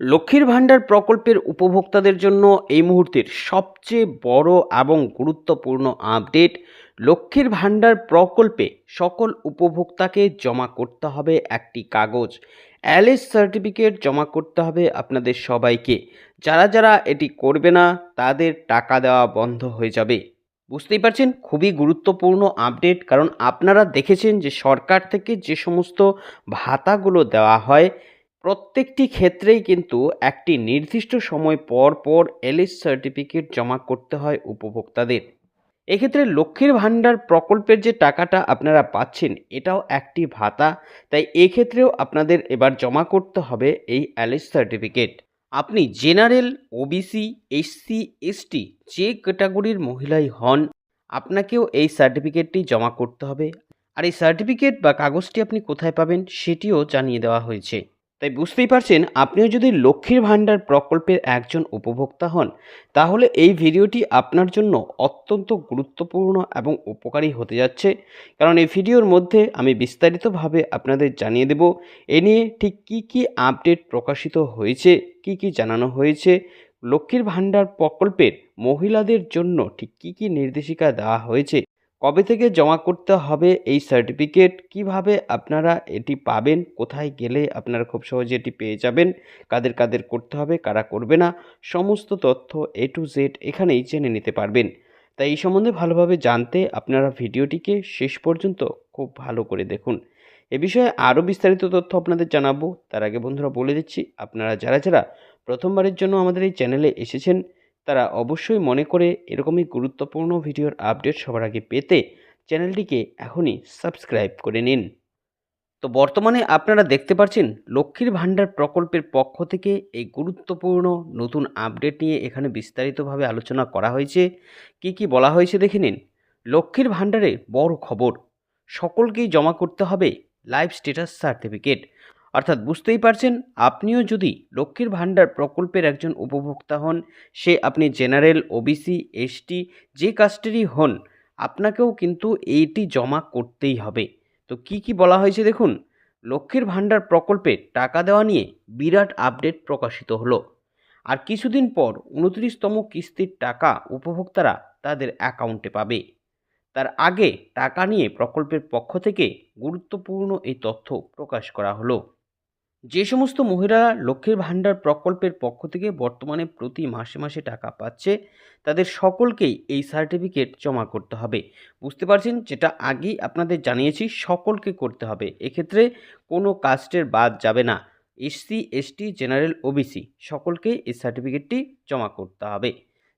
লক্ষ্মীর ভাণ্ডার প্রকল্পের উপভোক্তাদের জন্য এই মুহূর্তের সবচেয়ে বড় এবং গুরুত্বপূর্ণ আপডেট, লক্ষ্মীর ভাণ্ডার প্রকল্পে সকল উপভোক্তাকে জমা করতে হবে একটি কাগজ। অ্যালিস সার্টিফিকেট জমা করতে হবে আপনাদের সবাইকে। যারা যারা এটি করবে না, তাদের টাকা দেওয়া বন্ধ হয়ে যাবে। বুঝতেই পারছেন? খুবই গুরুত্বপূর্ণ আপডেট, কারণ আপনারা দেখেছেন যে সরকার থেকে যে সমস্ত ভাতাগুলো দেওয়া হয় প্রত্যেকটি ক্ষেত্রেই কিন্তু একটি নির্দিষ্ট সময় পর পর এলএস সার্টিফিকেট জমা করতে হয় উপভোক্তাদের। এক্ষেত্রে লক্ষ্মীর ভাণ্ডার প্রকল্পের যে টাকাটা আপনারা পাচ্ছেন, এটাও একটি ভাতা। তাই এক্ষেত্রেও আপনাদের এবার জমা করতে হবে এই অ্যালিস সার্টিফিকেট আপনি জেনারেল ওবিসি এসসি এসটি যে ক্যাটাগরির মহিলাই হন, আপনাকেও এই সার্টিফিকেটটি জমা করতে হবে। আর এই সার্টিফিকেট বা কাগজটি আপনি কোথায় পাবেন, সেটিও জানিয়ে দেওয়া হয়েছে। তাই বুঝতেই পারছেন, আপনিও যদি লক্ষ্মীর ভাণ্ডার প্রকল্পের একজন উপভোক্তা হন, তাহলে এই ভিডিওটি আপনার জন্য অত্যন্ত গুরুত্বপূর্ণ এবং উপকারী হতে যাচ্ছে। কারণ এই ভিডিওর মধ্যে আমি বিস্তারিতভাবে আপনাদের জানিয়ে দেব, এ নিয়ে ঠিক কী কী আপডেট প্রকাশিত হয়েছে, কী কী জানানো হয়েছে, লক্ষ্মীর ভাণ্ডার প্রকল্পের মহিলাদের জন্য ঠিক কী কী নির্দেশিকা দেওয়া হয়েছে কবে থেকে জমা করতে হবে এই সার্টিফিকেট কীভাবে আপনারা এটি পাবেন? কোথায় গেলে আপনারা খুব সহজে এটি পেয়ে যাবেন? কাদের কাদের করতে হবে? কারা করবে না? সমস্ত তথ্য এ টু জেড এখানেই জেনে নিতে পারবেন। তাই এই সম্বন্ধে ভালোভাবে জানতে আপনারা ভিডিওটিকে শেষ পর্যন্ত খুব ভালো করে দেখুন। এ বিষয়ে আরও বিস্তারিত তথ্য আপনাদের জানাব। তার আগে বন্ধুরা বলে দিচ্ছি, আপনারা যারা যারা প্রথমবারের জন্য আমাদের এই চ্যানেলে এসেছেন তারা অবশ্যই মনে করে এরকমই গুরুত্বপূর্ণ ভিডিওর আপডেট সবার আগে পেতে চ্যানেলটিকে এখনই সাবস্ক্রাইব করে নিন। তো বর্তমানে আপনারা দেখতে পাচ্ছেন লক্ষ্মীর ভাণ্ডার প্রকল্পের পক্ষ থেকে এই গুরুত্বপূর্ণ নতুন আপডেট নিয়ে এখানে বিস্তারিতভাবে আলোচনা করা হয়েছে। কি কি বলা হয়েছে দেখে নিন। লক্ষ্মীর ভাণ্ডারে বড় খবর। সকলকেই জমা করতে হবে লাইফ স্ট্যাটাস সার্টিফিকেট। অর্থাৎ বুঝতেই পারছেন, আপনিও যদি লক্ষ্মীর ভাণ্ডার প্রকল্পের একজন উপভোক্তা হন, সে আপনি জেনারেল ওবিসি এসটি যে কাস্টেরই হন, আপনাকেও কিন্তু এইটি জমা করতেই হবে। তো কি কি বলা হয়েছে দেখুন, লক্ষ্মীর ভাণ্ডার প্রকল্পে টাকা দেওয়া নিয়ে বিরাট আপডেট প্রকাশিত হলো। আর কিছুদিন পর উনত্রিশতম কিস্তির টাকা উপভোক্তারা তাদের অ্যাকাউন্টে পাবে। তার আগে টাকা নিয়ে প্রকল্পের পক্ষ থেকে গুরুত্বপূর্ণ এই তথ্য প্রকাশ করা হলো। যে সমস্ত মহিলারা লক্ষ্মীর ভাণ্ডার প্রকল্পের পক্ষ থেকে বর্তমানে প্রতি মাসে মাসে টাকা পাচ্ছে, তাদের সকলকেই এই সার্টিফিকেট জমা করতে হবে। বুঝতে পারছেন? যেটা আগেই আপনাদের জানিয়েছি, সকলকে করতে হবে। এক্ষেত্রে কোনো কাস্টের বাদ যাবে না। এসসি, এসটি, জেনারেল, ওবিসি সকলকেই এই সার্টিফিকেটটি জমা করতে হবে।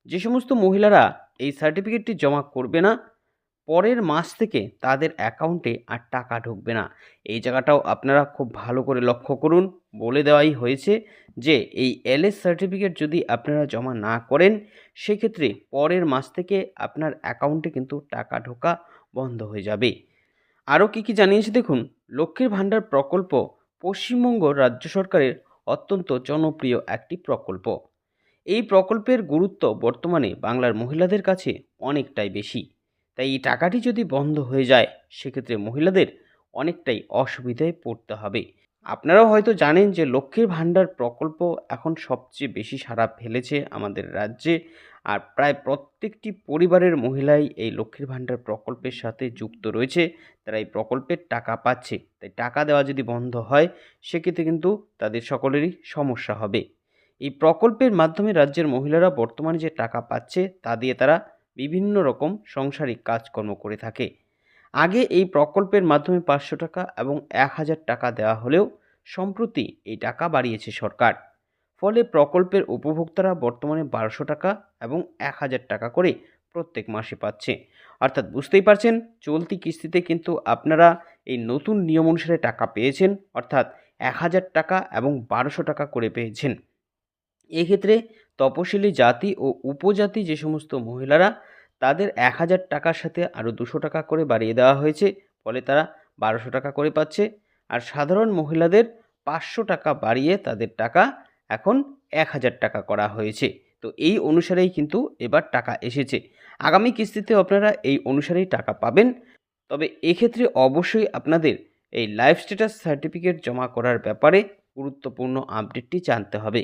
যে সমস্ত মহিলারা এই সার্টিফিকেটটি জমা করবে না পরের মাস থেকে তাদের অ্যাকাউন্টে আর টাকা ঢুকবে না। এই জায়গাটাও আপনারা খুব ভালো করে লক্ষ্য করুন। বলে দেওয়াই হয়েছে যে, এই এলএস সার্টিফিকেট যদি আপনারা জমা না করেন, সেক্ষেত্রে পরের মাস থেকে আপনার অ্যাকাউন্টে কিন্তু টাকা ঢোকা বন্ধ হয়ে যাবে। আরও কী কী জানিয়েছে দেখুন, লক্ষ্মীর ভাণ্ডার প্রকল্প পশ্চিমবঙ্গ রাজ্য সরকারের অত্যন্ত জনপ্রিয় একটি প্রকল্প। এই প্রকল্পের গুরুত্ব বর্তমানে বাংলার মহিলাদের কাছে অনেকটাই বেশি। তাই এই টাকাটি যদি বন্ধ হয়ে যায়, সেক্ষেত্রে মহিলাদের অনেকটাই অসুবিধায় পড়তে হবে। আপনারাও হয়তো জানেন যে লক্ষ্মীর ভাণ্ডার প্রকল্প এখন সবচেয়ে বেশি সাড়া ফেলেছে আমাদের রাজ্যে, আর প্রায় প্রত্যেকটি পরিবারের মহিলাই এই লক্ষ্মীর ভাণ্ডার প্রকল্পের সাথে যুক্ত রয়েছে। তারা এই প্রকল্পের টাকা পাচ্ছে, তাই টাকা দেওয়া যদি বন্ধ হয়, সেক্ষেত্রে কিন্তু তাদের সকলেরই সমস্যা হবে। এই প্রকল্পের মাধ্যমে রাজ্যের মহিলারা বর্তমানে যে টাকা পাচ্ছে, তা দিয়ে তারা বিভিন্ন রকম সংসারিক কাজকর্ম করে থাকে। আগে এই প্রকল্পের মাধ্যমে পাঁচশো টাকা এবং এক হাজার টাকা দেওয়া হলেও সম্প্রতি এই টাকা বাড়িয়েছে সরকার। ফলে প্রকল্পের উপভোক্তারা বর্তমানে বারোশো টাকা এবং এক হাজার টাকা করে প্রত্যেক মাসে পাচ্ছে। অর্থাৎ বুঝতেই পারছেন, চলতি কিস্তিতে কিন্তু আপনারা এই নতুন নিয়ম অনুসারে টাকা পেয়েছেন, অর্থাৎ এক হাজার টাকা এবং বারোশো টাকা করে পেয়েছেন। এক্ষেত্রে তপশিলি জাতি ও উপজাতি যে সমস্ত মহিলারা, তাদের এক হাজার টাকার সাথে আরও দুশো টাকা করে বাড়িয়ে দেওয়া হয়েছে, ফলে তারা বারোশো টাকা করে পাচ্ছে। আর সাধারণ মহিলাদের পাঁচশো টাকা বাড়িয়ে তাদের টাকা এখন এক হাজার টাকা করা হয়েছে। তো এই অনুসারেই কিন্তু এবার টাকা এসেছে। আগামী কিস্তিতে আপনারা এই অনুসারেই টাকা পাবেন। তবে এক্ষেত্রে অবশ্যই আপনাদের এই লাইফ স্ট্যাটাস সার্টিফিকেট জমা করার ব্যাপারে গুরুত্বপূর্ণ আপডেটটি জানতে হবে।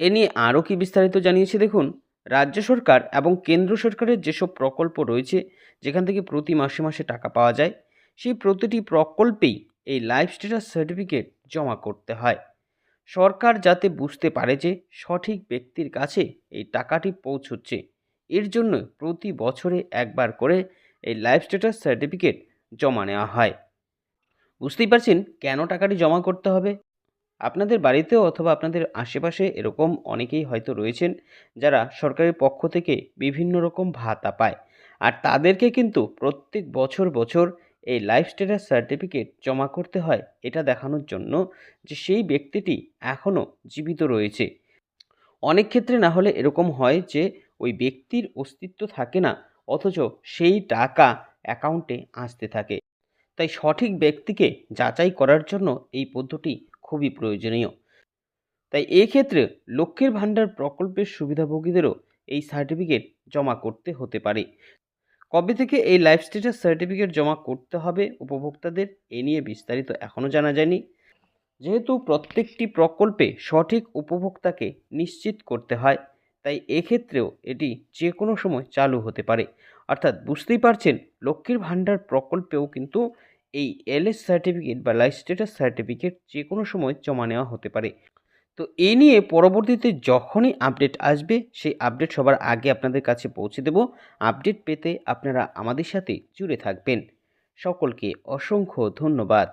এ নিয়ে আরও কি বিস্তারিত জানিয়েছে দেখুন, রাজ্য সরকার এবং কেন্দ্র সরকারের যেসব প্রকল্প রয়েছে, যেখান থেকে প্রতি মাসে মাসে টাকা পাওয়া যায়, সেই প্রতিটি প্রকল্পেই এই লাইফ স্ট্যাটাস সার্টিফিকেট জমা করতে হয়। সরকার যাতে বুঝতে পারে যে সঠিক ব্যক্তির কাছে এই টাকাটি পৌঁছচ্ছে, এর জন্য প্রতি বছরে একবার করে এই লাইফ স্ট্যাটাস সার্টিফিকেট জমা নেওয়া হয়। বুঝতেই পারছেন কেন টাকাটি জমা করতে হবে? আপনাদের বাড়িতেও অথবা আপনাদের আশেপাশে এরকম অনেকেই হয়তো রয়েছেন যারা সরকারের পক্ষ থেকে বিভিন্ন রকম ভাতা পায়। আর তাদেরকে কিন্তু প্রত্যেক বছর বছর এই লাইফ স্ট্যাটাস সার্টিফিকেট জমা করতে হয় এটা দেখানোর জন্য যে সেই ব্যক্তিটি এখনও জীবিত রয়েছে। অনেক ক্ষেত্রে না হলে এরকম হয় যে ওই ব্যক্তির অস্তিত্ব থাকে না, অথচ সেই টাকা অ্যাকাউন্টে আসতে থাকে। তাই সঠিক ব্যক্তিকে যাচাই করার জন্য এই পদ্ধতি খুবই প্রয়োজনীয়। তাই এই ক্ষেত্রে লক্ষ্মীর ভাণ্ডার প্রকল্পের সুবিধাভোগীদেরও এই সার্টিফিকেট জমা করতে হতে পারে। কবে থেকে এই লাইফ স্ট্যাটাস সার্টিফিকেট জমা করতে হবে উপভোক্তাদের, এ নিয়ে বিস্তারিত এখনও জানা যায়নি। যেহেতু প্রত্যেকটি প্রকল্পে সঠিক উপভোক্তাকে নিশ্চিত করতে হয়, তাই এক্ষেত্রেও এটি যে কোনো সময় চালু হতে পারে। অর্থাৎ বুঝতেই পারছেন, লক্ষ্মীর ভাণ্ডার প্রকল্পেও কিন্তু এই এলএস সার্টিফিকেট বা লাইফ স্ট্যাটাস সার্টিফিকেট যে কোনো সময় জমা নেওয়া হতে পারে। তো এ নিয়ে পরবর্তীতে যখনই আপডেট আসবে, সেই আপডেট সবার আগে আপনাদের কাছে পৌঁছে দেব। আপডেট পেতে আপনারা আমাদের সাথে জুড়ে থাকবেন। সকলকে অসংখ্য ধন্যবাদ।